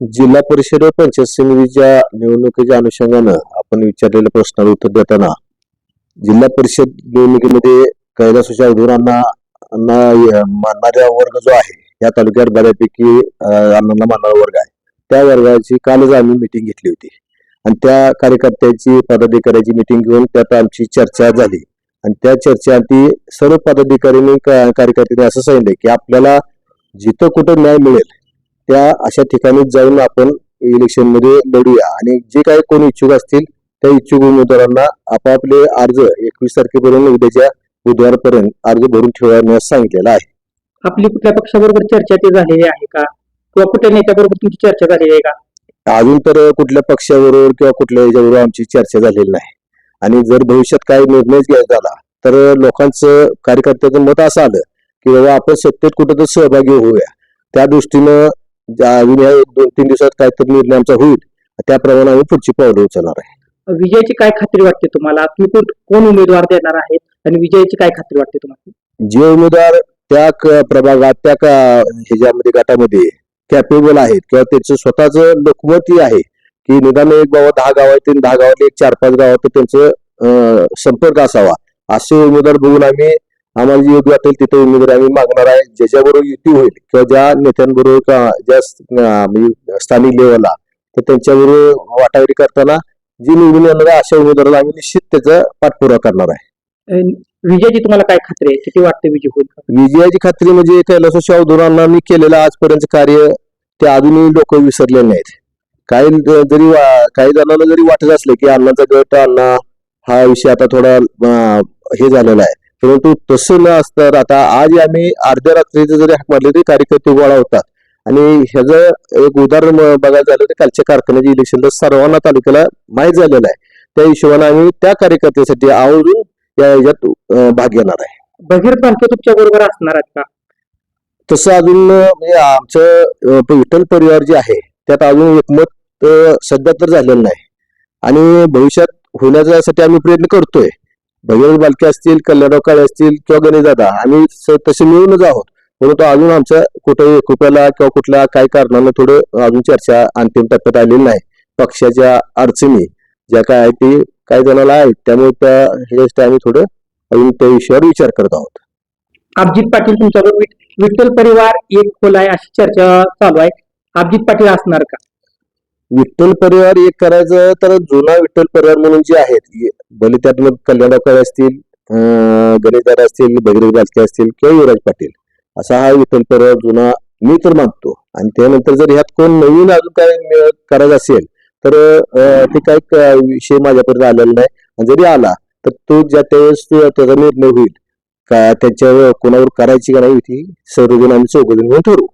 जिल्हा परिषद व पंचायत समितीच्या निवडणुकीच्या अनुषंगानं आपण विचारलेल्या प्रश्नाला उत्तर देताना जिल्हा परिषद निवडणुकीमध्ये कैलास अण्णा मानणारा वर्ग जो आहे या तालुक्यात बऱ्यापैकी अण्णांना मानणारा वर्ग आहे. त्या वर्गाची कालच आम्ही मिटिंग घेतली होती. आणि त्या कार्यकर्त्याची पदाधिकाऱ्याची मिटिंग घेऊन त्यात आमची चर्चा झाली. आणि त्या चर्चेअंती सर्व पदाधिकाऱ्यांनी कार्यकर्त्यांनी असं सांगितलं की आपल्याला जिथं कुठं न्याय मिळेल त्या अशा ठिकाणी जाऊन आपण इलेक्शनमध्ये लढूया. आणि जे काही कोण इच्छुक असतील त्या इच्छुक उमेदवारांना आपापले अर्ज एकवीस तारखेपर्यंत उद्याच्या बुधवारपर्यंत अर्ज भरून ठेवण्यास सांगितलेला आहे. आपली कुठल्या पक्षाबरोबर चर्चा ते झालेली आहे का? किंवा कुठल्या नेत्याबरोबर तुमची चर्चा झालेली आहे का? अजून तर कुठल्या पक्षाबरोबर किंवा कुठल्या याच्याबरोबर आमची चर्चा झालेली नाही. आणि जर भविष्यात काही निर्णय घ्यायचा झाला तर लोकांचं कार्यकर्त्याचं मत असं आलं की बाबा आपण सत्तेत कुठं तर सहभागी होऊया. त्या दृष्टीनं दोन तीन दिवसात काहीतरी निर्णय आमचा होईल त्याप्रमाणे आम्ही पुढची पावलं उचलणार आहे. विजयाची काय खात्री वाटते तुम्हाला? तुम्ही कोण- उमेदवार देणार आहेत आणि विजयाची काय खात्री वाटते तुम्हाला? जे उमेदवार त्या प्रभागात त्या ह्याच्यामध्ये गटामध्ये कॅपेबल आहेत किंवा त्यांचं स्वतःच लोकमतही आहे की निदान एक बाबा दहा गावातील दहा गावातले एक चार पाच गावात त्यांचं संपर्क असावा असे उमेदवार बघून आम्ही आम्हाला जे योग्य वाटेल तिथे उमेदवार आम्ही मागणार आहे. ज्याच्याबरोबर युती होईल किंवा ज्या नेत्यांबरोबर का ज्या म्हणजे स्थानिक लेवलला तर त्यांच्याबरोबर वाटाघाटी करताना जी निवडून येणार आहे अशा उमेदवाराला आम्ही निश्चित त्याचा पाठपुरावा करणार आहे. विजयाची तुम्हाला काय खात्री आहे? किती वाटते विजय होईल? विजयाची खात्री म्हणजे कैलास मी केलेलं आजपर्यंत कार्य ते अजूनही लोक विसरले नाहीत. काही जरी काही जणांना जरी वाटत असलं की अण्णाचा गट अण्णा हा विषय आता थोडा हे झालेला आहे. परंतु तसं न असतं आता आज आम्ही अर्ध्या रात्रीचं जरी हाक मारले तरी कार्यकर्ते गोळा होतात. आणि ह्याचं एक उदाहरण बघायला झालं तर कालच्या कारखान्याच्या इलेक्शनला सर्वांना तालुक्याला माहीत झालेलं आहे. त्या हिशोबाने आम्ही त्या कार्यकर्त्यासाठी आवर्जून या ह्याच्यात अं, भाग घेणार आहे. बघीर पालखे तुमच्या बरोबर असणार आहेत का? तसं अजून म्हणजे आमचं विठ्ठल परिवार जे आहे त्यात अजून एकमत सध्या तर झालेलं नाही. आणि भविष्यात होण्यासाठी आम्ही प्रयत्न करतोय. भगीरथ बालके असतील कल्याणराव काळे असतील किंवा गणेशदादा आम्ही तसे मिळूनच आहोत. परंतु अजून आमच्या कुठे एकोप्याला किंवा कुठल्या काही कारणानं थोडं अजून चर्चा अंतिम टप्प्यात आलेली नाही. पक्षाच्या अडचणी ज्या काय आहेत ते काही जणाला आहेत त्यामुळे त्या ह्याच्यासाठी आम्ही थोडं अजून त्या विषयावर विचार करत आहोत. अभिजित पाटील तुमच्याबरोबर विठ्ठल परिवार एक खोल आहे अशी चर्चा चालू आहे. अभिजित पाटील असणार का? विठ्ठल परिवार एक करायचं तर जुना विठ्ठल परिवार म्हणून जे आहेत भले त्यात मग कल्याणराव असतील गणेशदार असतील भगीरथ बालके असतील किंवा युवराज पाटील असा हा विठ्ठल परिवार जुना मी तर मानतो. आणि त्यानंतर जर ह्यात कोण नवीन अजून काय करायचं असेल तर ते काही विषय माझ्यापर्यंत आलेला नाही. आणि जरी आला तर तो ज्या त्यावेळेस त्याचा निर्णय होईल. का त्याच्यावर कोणावर करायची का नाही ती सर्वजण आम्ही चौघजण म्हणून ठरवू.